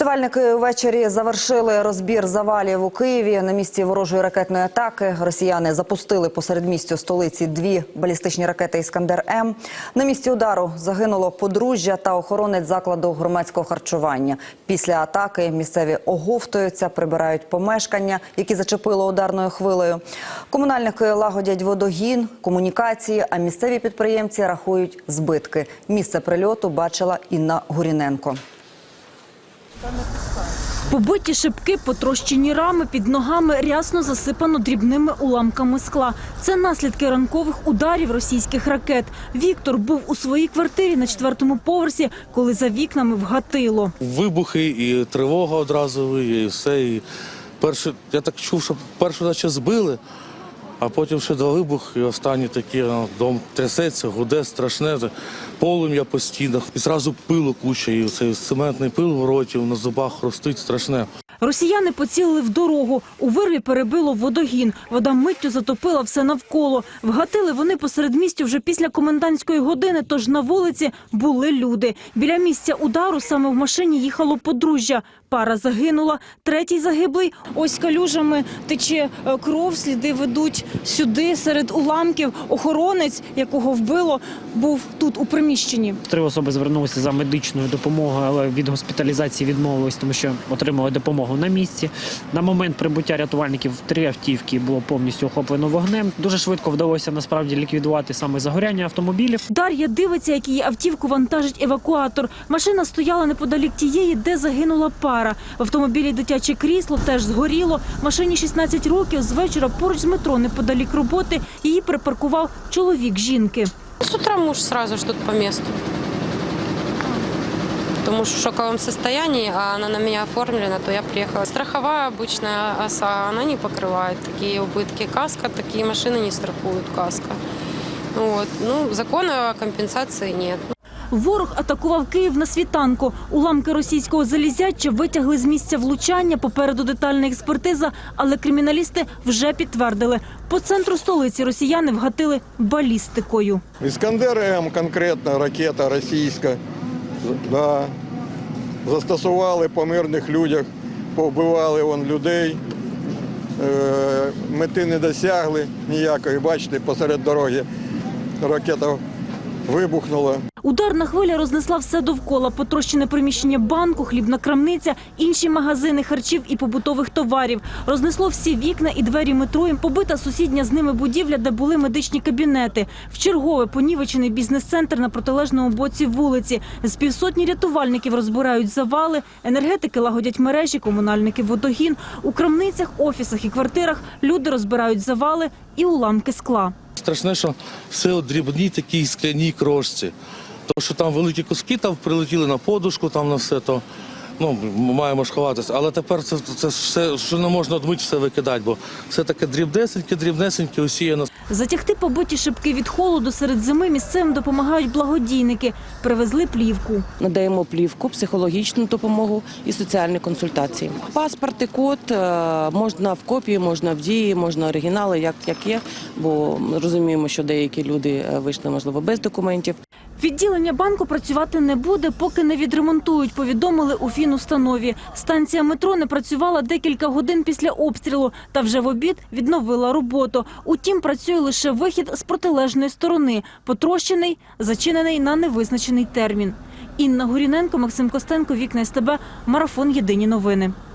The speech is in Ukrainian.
Рятувальники ввечері завершили розбір завалів у Києві. На місці ворожої ракетної атаки росіяни запустили посеред містя столиці дві балістичні ракети Іскандер М. На місці удару загинуло подружжя та охоронець закладу громадського харчування. Після атаки місцеві оговтуються, прибирають помешкання, які зачепило ударною хвилею. Комунальники лагодять водогін, комунікації, а місцеві підприємці рахують збитки. Місце прильоту бачила Інна Гуріненко. Побиті шибки, потрощені рами, під ногами рясно засипано дрібними уламками скла. Це наслідки ранкових ударів російських ракет. Віктор був у своїй квартирі на четвертому поверсі, коли за вікнами вгатило. Вибухи і тривога одразу, і все. І перше, я так чув, що першу наче збили, а потім ще два вибухи, і останні такі, а, дом трясеться, гуде, страшне, полум'я по стінах. І зразу пилу куча, і цей цементний пил в роті, на зубах хрустить страшне. Росіяни поцілили в дорогу. У вирві перебило водогін. Вода миттю затопила все навколо. Вгатили вони посеред містя вже після комендантської години, тож на вулиці були люди. Біля місця удару саме в машині їхало подружжя. Пара загинула, третій загиблий. Ось калюжами тече е, кров, сліди ведуть сюди серед уламків. Охоронець, якого вбило, був тут у приміщенні. Три особи звернулися за медичною допомогою, але від госпіталізації відмовились, тому що отримали допомогу на місці. На момент прибуття рятувальників три автівки було повністю охоплено вогнем. Дуже швидко вдалося насправді ліквідувати саме загоряння автомобілів. Дар'я дивиться, як її автівку вантажить евакуатор. Машина стояла неподалік тієї, де загинула пара. В автомобілі дитяче крісло теж згоріло. Машині 16 років. З вечора поруч з метро неподалік роботи її припаркував чоловік жінки. С утра муж сразу ж тут по месту. Потому что в шоковом состоянии, а она на меня оформлена, то я приехала. Страховая обычная оса, она не покрывает такие убытки. Каска, такие машины не страхуют каска. Вот. Ну, закона о компенсации нет. Ворог атакував Київ на світанку. Уламки російського залізяча витягли з місця влучання. Попереду детальна експертиза, але криміналісти вже підтвердили. По центру столиці росіяни вгатили балістикою. Іскандер М конкретно ракета російська. Да. Застосували по мирних людях, повбивали вон людей. Е, мети не досягли ніякої. Бачите, посеред дороги ракета вибухнула. Ударна хвиля рознесла все довкола. Потрощене приміщення банку, хлібна крамниця, інші магазини харчів і побутових товарів. Рознесло всі вікна і двері метро. Побита сусідня з ними будівля, де були медичні кабінети. Вчергове понівечений бізнес-центр на протилежному боці вулиці. З півсотні рятувальників розбирають завали. Енергетики лагодять мережі, комунальники водогін. У крамницях, офісах і квартирах люди розбирають завали і уламки скла. Страшне, що все у дрібній такій скляній крошці. То, що там великі куски там прилетіли на подушку, там на все, то ну, маємо ж ховатися. Але тепер це, це все, що не можна одмить, все викидати, бо все таке дрібнесеньке, дрібнесеньке, усіяно Затягти побиті шибки від холоду серед зими місцевим допомагають благодійники. Привезли плівку. Надаємо плівку, психологічну допомогу і соціальні консультації. Паспорт і код е, можна в копії, можна в дії, можна оригінали, як, як є, бо розуміємо, що деякі люди е, вийшли, можливо, без документів. Відділення банку працювати не буде, поки не відремонтують. Повідомили у фінустанові. Станція метро не працювала декілька годин після обстрілу, та вже в обід відновила роботу. Утім, працює лише вихід з протилежної сторони, потрощений, зачинений на невизначений термін. Інна Гуріненко, Максим Костенко, Вікна СТБ, Марафон Єдині новини.